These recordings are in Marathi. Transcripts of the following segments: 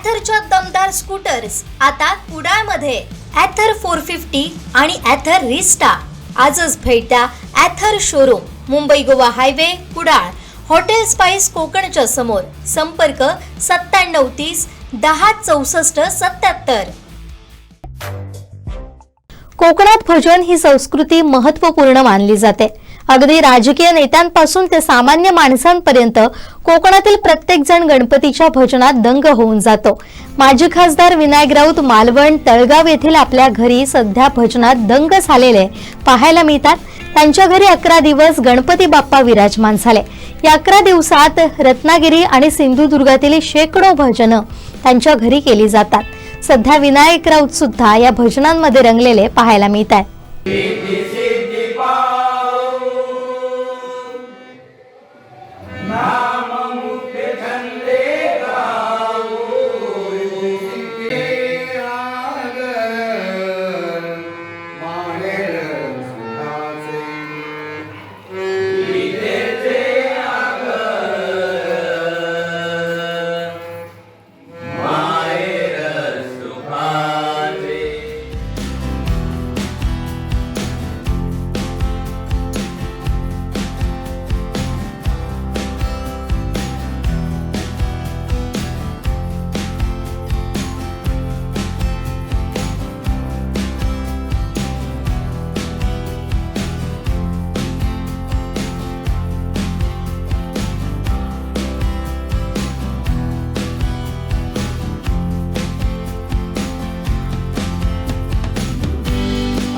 ॲथरच्या दमदार स्कूटर्स आता कुडाळमध्ये. ॲथर फोर फिफ्टी आणि ॲथर रिस्टा आजच भेट द्या Ather showroom Mumbai Goa highway Kudal. Hotel spice कोकणच्या समोर. संपर्क सत्त्याण्णव तीस दहा चौसष्ट सत्याहत्तर कोकणात भजन ही संस्कृती महत्त्वपूर्ण मानली जाते. अगदी राजकीय नेत्यांपासून ते सामान्य माणसांपर्यंत कोकणातील प्रत्येक जण गणपतीच्या भजनात दंग होऊन जातो. माजी खासदार विनायक राऊत मालवण तळगाव येथील आपल्या घरी सध्या भजनात दंग झालेले पाहायला मिळतात. त्यांच्या घरी अकरा दिवस गणपती बाप्पा विराजमान झाले. या अकरा दिवसात रत्नागिरी आणि सिंधुदुर्गातील शेकडो भजनं त्यांच्या घरी केली जातात. सध्या विनायक राऊत सुद्धा या भजनांमध्ये रंगलेले पाहायला मिळत आहे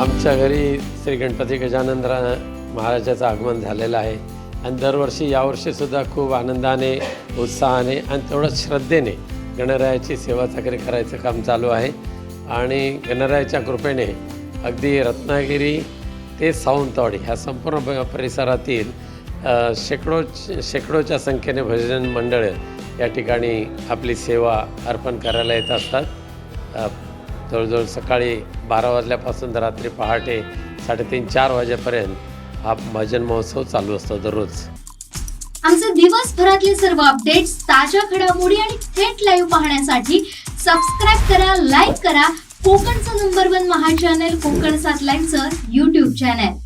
आमच्या घरी श्री गणपती गजानंदरा महाराजाचं आगमन झालेलं आहे. आणि दरवर्षी यावर्षीसुद्धा खूप आनंदाने उत्साहाने आणि तेवढंच श्रद्धेने गणरायाची सेवा चाकरी करायचं काम चालू आहे. आणि गणरायाच्या कृपेने अगदी रत्नागिरी ते सावंतवाडी ह्या संपूर्ण प- परिसरातील शेकडो शेकडोच्या संख्येने भजन मंडळं या ठिकाणी आपली सेवा अर्पण करायला येत असतात. जवळजवळ सकाळी बारा वाजल्यापासून तर रात्री पहाटे साडेतीन चार वाजेपर्यंत हा भजन महोत्सव चालू असतो दररोज. आमचे दिवसभरातले सर्व अपडेट्स ताज्या घडामोडी आणि थेट लाईव्ह पाहण्यासाठी सबस्क्राईब करा लाईक करा. कोकणचं number one Maha channel Konkan सात लाईव्हचं युट्यूब चॅनल